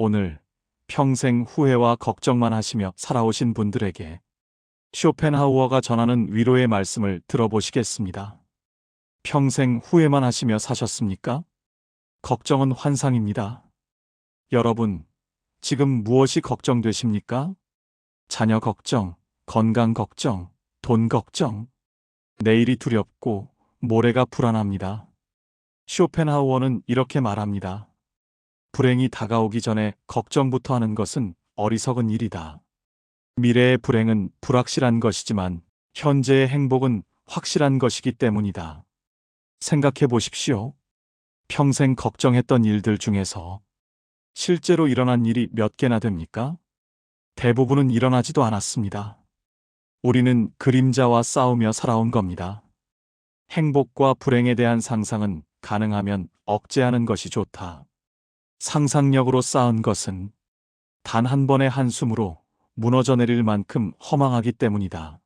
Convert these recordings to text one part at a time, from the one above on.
오늘 평생 후회와 걱정만 하시며 살아오신 분들에게 쇼펜하우어가 전하는 위로의 말씀을 들어보시겠습니다. 평생 후회만 하시며 사셨습니까? 걱정은 환상입니다. 여러분, 지금 무엇이 걱정되십니까? 자녀 걱정, 건강 걱정, 돈 걱정. 내일이 두렵고 모레가 불안합니다. 쇼펜하우어는 이렇게 말합니다. 불행이 다가오기 전에 걱정부터 하는 것은 어리석은 일이다. 미래의 불행은 불확실한 것이지만 현재의 행복은 확실한 것이기 때문이다. 생각해 보십시오. 평생 걱정했던 일들 중에서 실제로 일어난 일이 몇 개나 됩니까? 대부분은 일어나지도 않았습니다. 우리는 그림자와 싸우며 살아온 겁니다. 행복과 불행에 대한 상상은 가능하면 억제하는 것이 좋다. 상상력으로 쌓은 것은 단 한 번의 한숨으로 무너져 내릴 만큼 허망하기 때문이다.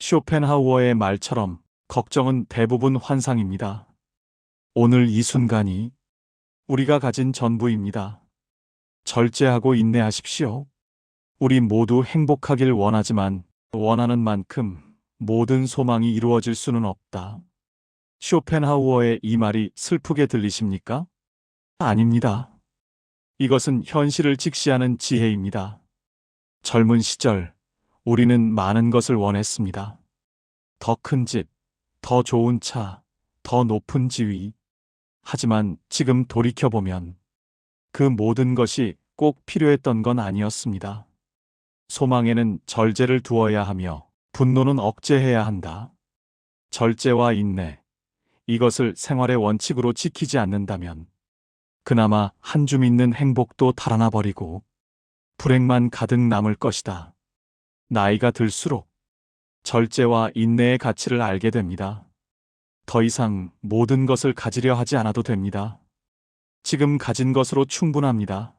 쇼펜하우어의 말처럼 걱정은 대부분 환상입니다. 오늘 이 순간이 우리가 가진 전부입니다. 절제하고 인내하십시오. 우리 모두 행복하길 원하지만 원하는 만큼 모든 소망이 이루어질 수는 없다. 쇼펜하우어의 이 말이 슬프게 들리십니까? 아닙니다. 이것은 현실을 직시하는 지혜입니다. 젊은 시절 우리는 많은 것을 원했습니다. 더 큰 집, 더 좋은 차, 더 높은 지위. 하지만 지금 돌이켜보면 그 모든 것이 꼭 필요했던 건 아니었습니다. 소망에는 절제를 두어야 하며 분노는 억제해야 한다. 절제와 인내. 이것을 생활의 원칙으로 지키지 않는다면 그나마 한 줌 있는 행복도 달아나 버리고 불행만 가득 남을 것이다. 나이가 들수록 절제와 인내의 가치를 알게 됩니다. 더 이상 모든 것을 가지려 하지 않아도 됩니다. 지금 가진 것으로 충분합니다.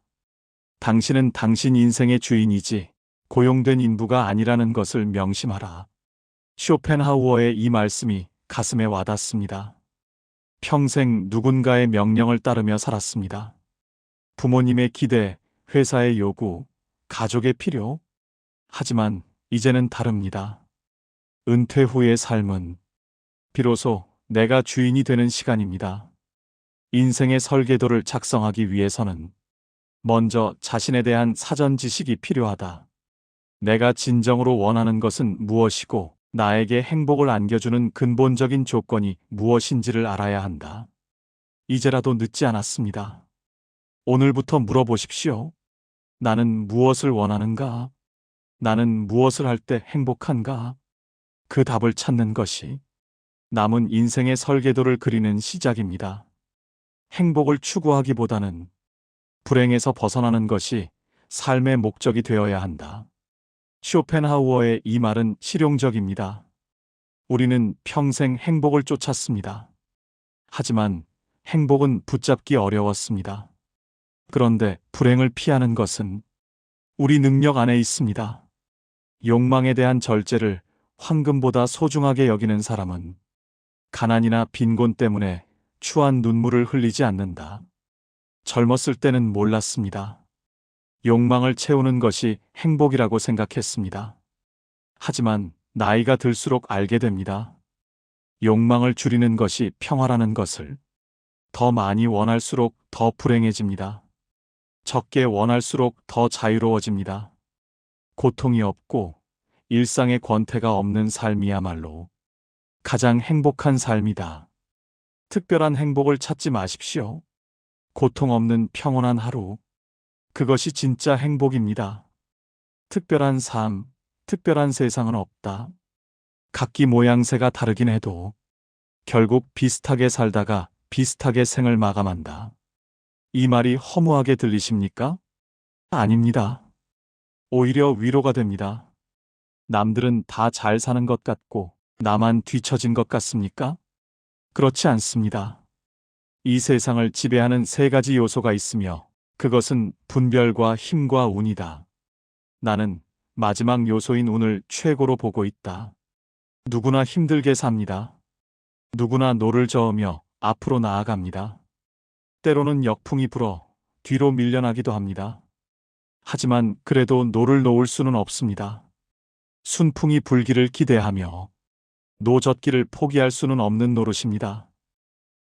당신은 당신 인생의 주인이지 고용된 인부가 아니라는 것을 명심하라. 쇼펜하우어의 이 말씀이 가슴에 와닿습니다. 평생 누군가의 명령을 따르며 살았습니다. 부모님의 기대, 회사의 요구, 가족의 필요. 하지만 이제는 다릅니다. 은퇴 후의 삶은 비로소 내가 주인이 되는 시간입니다. 인생의 설계도를 작성하기 위해서는 먼저 자신에 대한 사전 지식이 필요하다. 내가 진정으로 원하는 것은 무엇이고 나에게 행복을 안겨주는 근본적인 조건이 무엇인지를 알아야 한다. 이제라도 늦지 않았습니다. 오늘부터 물어보십시오. 나는 무엇을 원하는가? 나는 무엇을 할 때 행복한가? 그 답을 찾는 것이 남은 인생의 설계도를 그리는 시작입니다. 행복을 추구하기보다는 불행에서 벗어나는 것이 삶의 목적이 되어야 한다. 쇼펜하우어의 이 말은 실용적입니다. 우리는 평생 행복을 쫓았습니다. 하지만 행복은 붙잡기 어려웠습니다. 그런데 불행을 피하는 것은 우리 능력 안에 있습니다. 욕망에 대한 절제를 황금보다 소중하게 여기는 사람은 가난이나 빈곤 때문에 추한 눈물을 흘리지 않는다. 젊었을 때는 몰랐습니다. 욕망을 채우는 것이 행복이라고 생각했습니다. 하지만 나이가 들수록 알게 됩니다. 욕망을 줄이는 것이 평화라는 것을 더 많이 원할수록 더 불행해집니다. 적게 원할수록 더 자유로워집니다. 고통이 없고 일상의 권태가 없는 삶이야말로 가장 행복한 삶이다. 특별한 행복을 찾지 마십시오. 고통 없는 평온한 하루. 그것이 진짜 행복입니다. 특별한 삶, 특별한 세상은 없다. 각기 모양새가 다르긴 해도 결국 비슷하게 살다가 비슷하게 생을 마감한다. 이 말이 허무하게 들리십니까? 아닙니다. 오히려 위로가 됩니다. 남들은 다 잘 사는 것 같고 나만 뒤처진 것 같습니까? 그렇지 않습니다. 이 세상을 지배하는 세 가지 요소가 있으며 그것은 분별과 힘과 운이다. 나는 마지막 요소인 운을 최고로 보고 있다. 누구나 힘들게 삽니다. 누구나 노를 저으며 앞으로 나아갑니다. 때로는 역풍이 불어 뒤로 밀려나기도 합니다. 하지만 그래도 노를 놓을 수는 없습니다. 순풍이 불기를 기대하며 노젓기를 포기할 수는 없는 노릇입니다.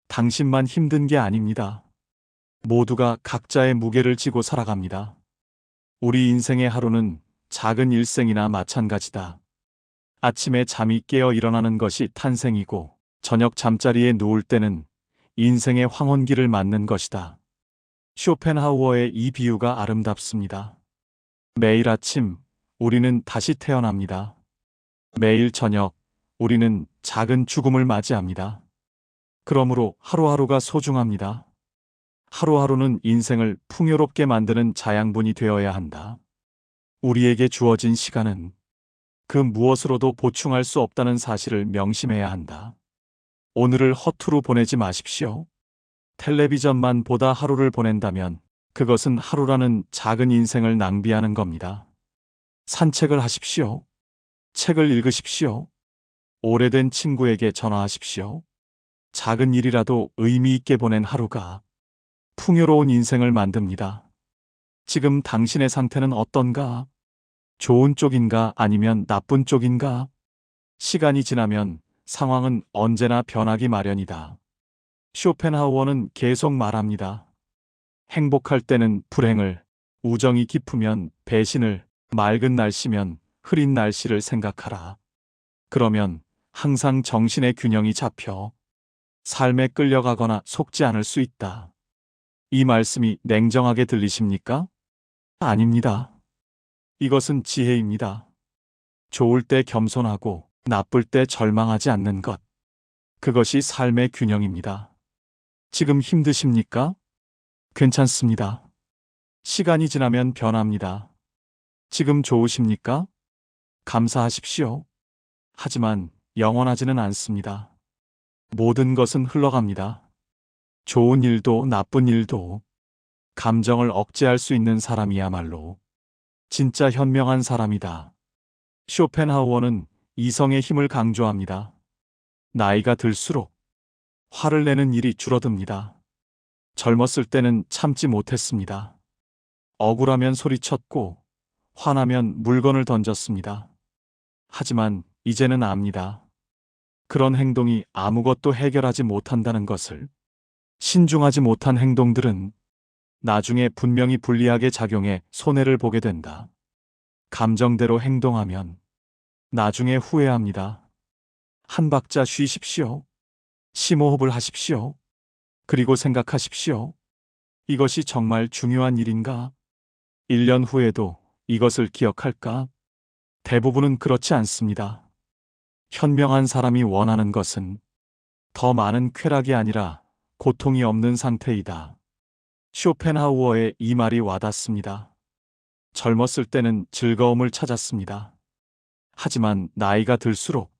당신만 힘든 게 아닙니다. 모두가 각자의 무게를 지고 살아갑니다. 우리 인생의 하루는 작은 일생이나 마찬가지다. 아침에 잠이 깨어 일어나는 것이 탄생이고 저녁 잠자리에 누울 때는 인생의 황혼기를 맞는 것이다. 쇼펜하우어의 이 비유가 아름답습니다. 매일 아침 우리는 다시 태어납니다. 매일 저녁 우리는 작은 죽음을 맞이합니다. 그러므로 하루하루가 소중합니다. 하루하루는 인생을 풍요롭게 만드는 자양분이 되어야 한다. 우리에게 주어진 시간은 그 무엇으로도 보충할 수 없다는 사실을 명심해야 한다. 오늘을 허투루 보내지 마십시오. 텔레비전만 보다 하루를 보낸다면 그것은 하루라는 작은 인생을 낭비하는 겁니다. 산책을 하십시오. 책을 읽으십시오. 오래된 친구에게 전화하십시오. 작은 일이라도 의미 있게 보낸 하루가 풍요로운 인생을 만듭니다. 지금 당신의 상태는 어떤가? 좋은 쪽인가 아니면 나쁜 쪽인가? 시간이 지나면 상황은 언제나 변하기 마련이다. 쇼펜하우어는 계속 말합니다. 행복할 때는 불행을, 우정이 깊으면 배신을, 맑은 날씨면 흐린 날씨를 생각하라. 그러면 항상 정신의 균형이 잡혀 삶에 끌려가거나 속지 않을 수 있다. 이 말씀이 냉정하게 들리십니까? 아닙니다. 이것은 지혜입니다. 좋을 때 겸손하고 나쁠 때 절망하지 않는 것. 그것이 삶의 균형입니다. 지금 힘드십니까? 괜찮습니다. 시간이 지나면 변합니다. 지금 좋으십니까? 감사하십시오. 하지만 영원하지는 않습니다. 모든 것은 흘러갑니다. 좋은 일도 나쁜 일도 감정을 억제할 수 있는 사람이야말로 진짜 현명한 사람이다. 쇼펜하우어는 이성의 힘을 강조합니다. 나이가 들수록 화를 내는 일이 줄어듭니다. 젊었을 때는 참지 못했습니다. 억울하면 소리쳤고 화나면 물건을 던졌습니다. 하지만 이제는 압니다. 그런 행동이 아무것도 해결하지 못한다는 것을 신중하지 못한 행동들은 나중에 분명히 불리하게 작용해 손해를 보게 된다. 감정대로 행동하면 나중에 후회합니다. 한 박자 쉬십시오. 심호흡을 하십시오. 그리고 생각하십시오. 이것이 정말 중요한 일인가? 1년 후에도 이것을 기억할까? 대부분은 그렇지 않습니다. 현명한 사람이 원하는 것은 더 많은 쾌락이 아니라 고통이 없는 상태이다. 쇼펜하우어의 이 말이 와닿습니다. 젊었을 때는 즐거움을 찾았습니다. 하지만 나이가 들수록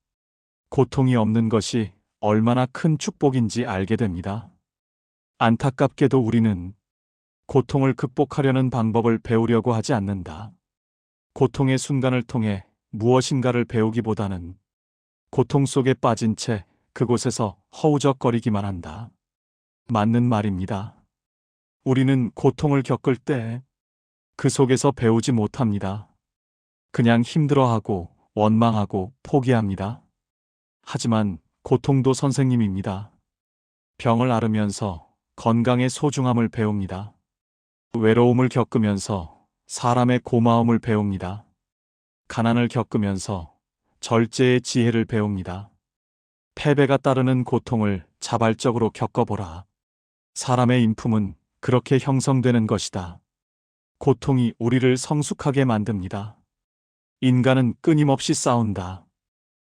고통이 없는 것이 얼마나 큰 축복인지 알게 됩니다. 안타깝게도 우리는 고통을 극복하려는 방법을 배우려고 하지 않는다. 고통의 순간을 통해 무엇인가를 배우기보다는 고통 속에 빠진 채 그곳에서 허우적거리기만 한다. 맞는 말입니다. 우리는 고통을 겪을 때 그 속에서 배우지 못합니다. 그냥 힘들어하고 원망하고 포기합니다. 하지만 고통도 선생님입니다. 병을 앓으면서 건강의 소중함을 배웁니다. 외로움을 겪으면서 사람의 고마움을 배웁니다. 가난을 겪으면서 절제의 지혜를 배웁니다. 패배가 따르는 고통을 자발적으로 겪어보라. 사람의 인품은 그렇게 형성되는 것이다. 고통이 우리를 성숙하게 만듭니다. 인간은 끊임없이 싸운다.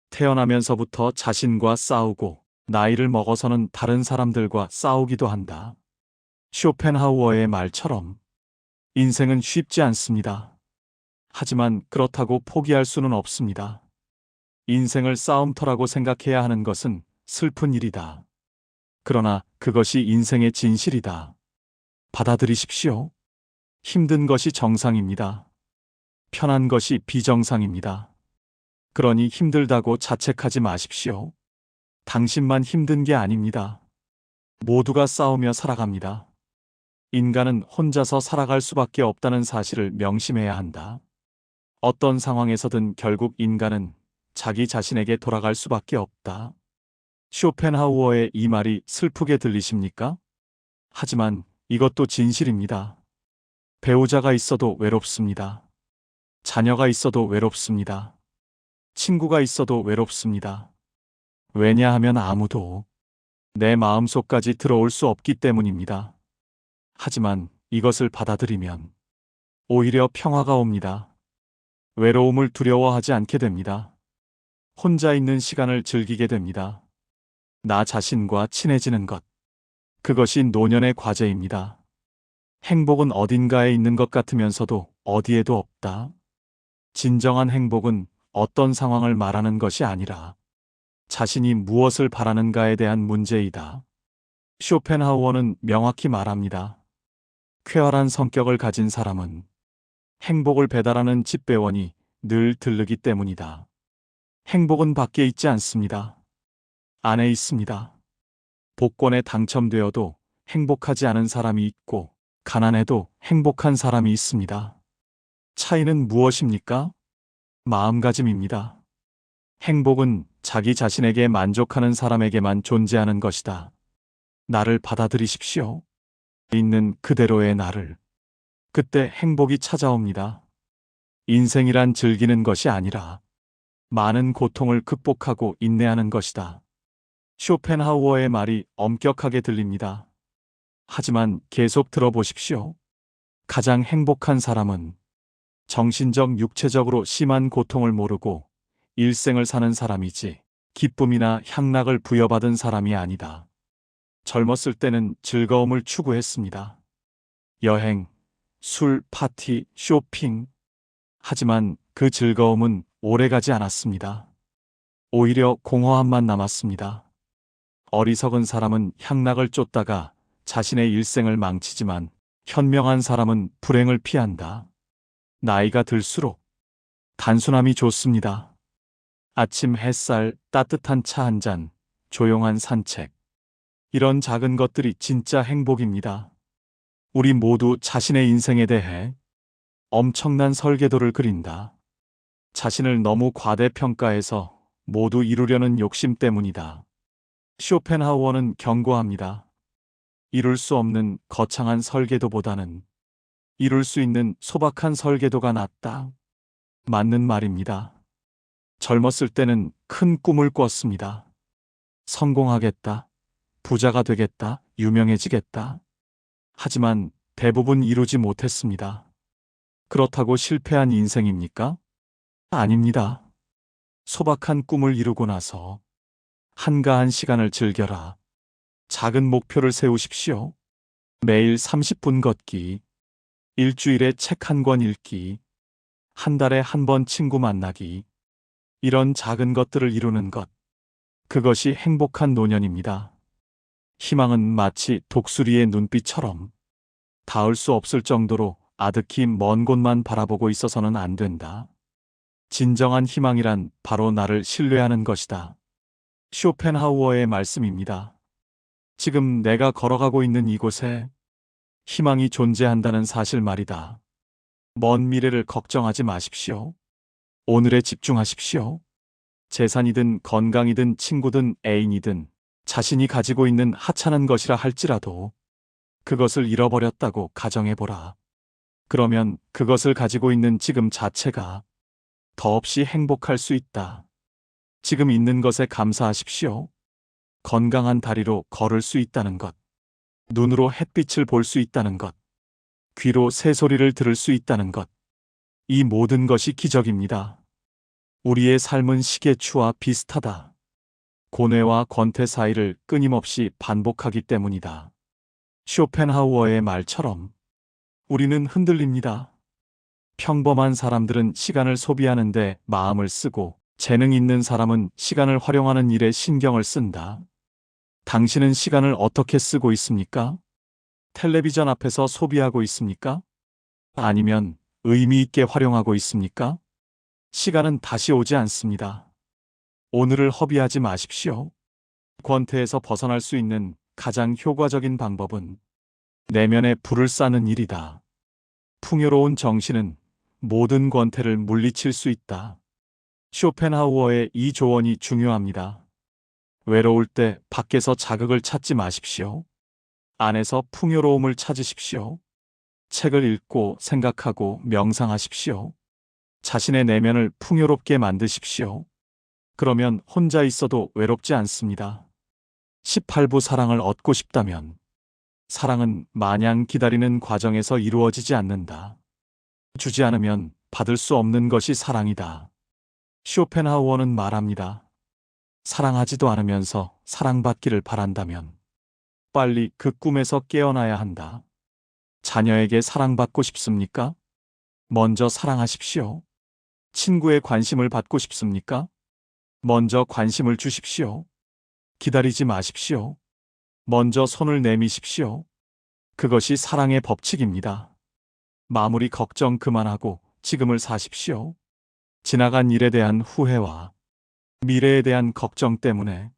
태어나면서부터 자신과 싸우고 나이를 먹어서는 다른 사람들과 싸우기도 한다. 쇼펜하우어의 말처럼 인생은 쉽지 않습니다. 하지만 그렇다고 포기할 수는 없습니다. 인생을 싸움터라고 생각해야 하는 것은 슬픈 일이다. 그러나 그것이 인생의 진실이다. 받아들이십시오. 힘든 것이 정상입니다. 편한 것이 비정상입니다. 그러니 힘들다고 자책하지 마십시오. 당신만 힘든 게 아닙니다. 모두가 싸우며 살아갑니다. 인간은 혼자서 살아갈 수밖에 없다는 사실을 명심해야 한다. 어떤 상황에서든 결국 인간은 자기 자신에게 돌아갈 수밖에 없다. 쇼펜하우어의 이 말이 슬프게 들리십니까? 하지만 이것도 진실입니다. 배우자가 있어도 외롭습니다. 자녀가 있어도 외롭습니다. 친구가 있어도 외롭습니다. 왜냐하면 아무도 내 마음속까지 들어올 수 없기 때문입니다. 하지만 이것을 받아들이면 오히려 평화가 옵니다. 외로움을 두려워하지 않게 됩니다. 혼자 있는 시간을 즐기게 됩니다. 나 자신과 친해지는 것. 그것이 노년의 과제입니다. 행복은 어딘가에 있는 것 같으면서도 어디에도 없다. 진정한 행복은 어떤 상황을 말하는 것이 아니라 자신이 무엇을 바라는가에 대한 문제이다. 쇼펜하우어는 명확히 말합니다. 쾌활한 성격을 가진 사람은 행복을 배달하는 집배원이 늘 들르기 때문이다. 행복은 밖에 있지 않습니다. 안에 있습니다. 복권에 당첨되어도 행복하지 않은 사람이 있고, 가난해도 행복한 사람이 있습니다. 차이는 무엇입니까? 마음가짐입니다. 행복은 자기 자신에게 만족하는 사람에게만 존재하는 것이다. 나를 받아들이십시오. 있는 그대로의 나를. 그때 행복이 찾아옵니다. 인생이란 즐기는 것이 아니라 많은 고통을 극복하고 인내하는 것이다. 쇼펜하우어의 말이 엄격하게 들립니다. 하지만 계속 들어보십시오. 가장 행복한 사람은 정신적, 육체적으로 심한 고통을 모르고 일생을 사는 사람이지 기쁨이나 향락을 부여받은 사람이 아니다. 젊었을 때는 즐거움을 추구했습니다. 여행, 술, 파티, 쇼핑. 하지만 그 즐거움은 오래가지 않았습니다. 오히려 공허함만 남았습니다. 어리석은 사람은 향락을 쫓다가 자신의 일생을 망치지만 현명한 사람은 불행을 피한다. 나이가 들수록 단순함이 좋습니다. 아침 햇살, 따뜻한 차 한 잔, 조용한 산책. 이런 작은 것들이 진짜 행복입니다. 우리 모두 자신의 인생에 대해 엄청난 설계도를 그린다. 자신을 너무 과대평가해서 모두 이루려는 욕심 때문이다. 쇼펜하우어는 경고합니다. 이룰 수 없는 거창한 설계도보다는 이룰 수 있는 소박한 설계도가 낫다. 맞는 말입니다. 젊었을 때는 큰 꿈을 꿨습니다. 성공하겠다. 부자가 되겠다. 유명해지겠다. 하지만 대부분 이루지 못했습니다. 그렇다고 실패한 인생입니까? 아닙니다. 소박한 꿈을 이루고 나서 한가한 시간을 즐겨라. 작은 목표를 세우십시오. 매일 30분 걷기, 일주일에 책 한 권 읽기, 한 달에 한 번 친구 만나기, 이런 작은 것들을 이루는 것. 그것이 행복한 노년입니다. 희망은 마치 독수리의 눈빛처럼 닿을 수 없을 정도로 아득히 먼 곳만 바라보고 있어서는 안 된다. 진정한 희망이란 바로 나를 신뢰하는 것이다. 쇼펜하우어의 말씀입니다. 지금 내가 걸어가고 있는 이곳에 희망이 존재한다는 사실 말이다. 먼 미래를 걱정하지 마십시오. 오늘에 집중하십시오. 재산이든 건강이든 친구든 애인이든 자신이 가지고 있는 하찮은 것이라 할지라도 그것을 잃어버렸다고 가정해보라. 그러면 그것을 가지고 있는 지금 자체가 더없이 행복할 수 있다. 지금 있는 것에 감사하십시오. 건강한 다리로 걸을 수 있다는 것. 눈으로 햇빛을 볼 수 있다는 것. 귀로 새소리를 들을 수 있다는 것. 이 모든 것이 기적입니다. 우리의 삶은 시계추와 비슷하다. 고뇌와 권태 사이를 끊임없이 반복하기 때문이다. 쇼펜하우어의 말처럼 우리는 흔들립니다. 평범한 사람들은 시간을 소비하는데 마음을 쓰고 재능 있는 사람은 시간을 활용하는 일에 신경을 쓴다. 당신은 시간을 어떻게 쓰고 있습니까? 텔레비전 앞에서 소비하고 있습니까? 아니면 의미 있게 활용하고 있습니까? 시간은 다시 오지 않습니다. 오늘을 허비하지 마십시오. 권태에서 벗어날 수 있는 가장 효과적인 방법은 내면에 불을 쌓는 일이다. 풍요로운 정신은 모든 권태를 물리칠 수 있다. 쇼펜하우어의 이 조언이 중요합니다. 외로울 때 밖에서 자극을 찾지 마십시오. 안에서 풍요로움을 찾으십시오. 책을 읽고 생각하고 명상하십시오. 자신의 내면을 풍요롭게 만드십시오. 그러면 혼자 있어도 외롭지 않습니다. 18부 사랑을 얻고 싶다면 사랑은 마냥 기다리는 과정에서 이루어지지 않는다. 주지 않으면 받을 수 없는 것이 사랑이다. 쇼펜하우어는 말합니다. 사랑하지도 않으면서 사랑받기를 바란다면 빨리 그 꿈에서 깨어나야 한다. 자녀에게 사랑받고 싶습니까? 먼저 사랑하십시오. 친구의 관심을 받고 싶습니까? 먼저 관심을 주십시오. 기다리지 마십시오. 먼저 손을 내미십시오. 그것이 사랑의 법칙입니다. 마무리 걱정 그만하고 지금을 사십시오. 지나간 일에 대한 후회와 미래에 대한 걱정 때문에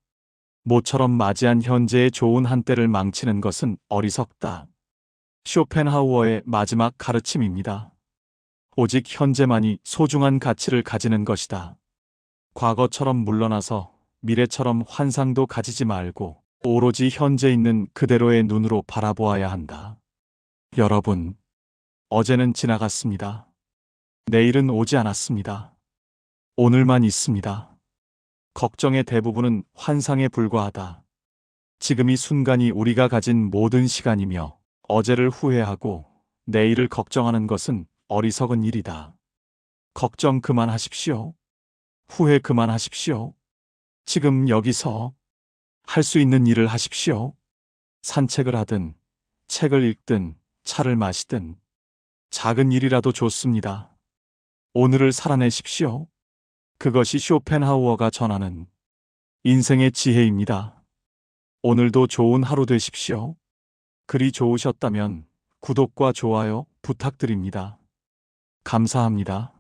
모처럼 맞이한 현재의 좋은 한때를 망치는 것은 어리석다. 쇼펜하우어의 마지막 가르침입니다. 오직 현재만이 소중한 가치를 가지는 것이다. 과거처럼 물러나서 미래처럼 환상도 가지지 말고 오로지 현재 있는 그대로의 눈으로 바라보아야 한다. 여러분, 어제는 지나갔습니다. 내일은 오지 않았습니다. 오늘만 있습니다. 걱정의 대부분은 환상에 불과하다. 지금 이 순간이 우리가 가진 모든 시간이며 어제를 후회하고 내일을 걱정하는 것은 어리석은 일이다. 걱정 그만하십시오. 후회 그만하십시오. 지금 여기서 할 수 있는 일을 하십시오. 산책을 하든, 책을 읽든, 차를 마시든, 작은 일이라도 좋습니다. 오늘을 살아내십시오. 그것이 쇼펜하우어가 전하는 인생의 지혜입니다. 오늘도 좋은 하루 되십시오. 글이 좋으셨다면 구독과 좋아요 부탁드립니다. 감사합니다.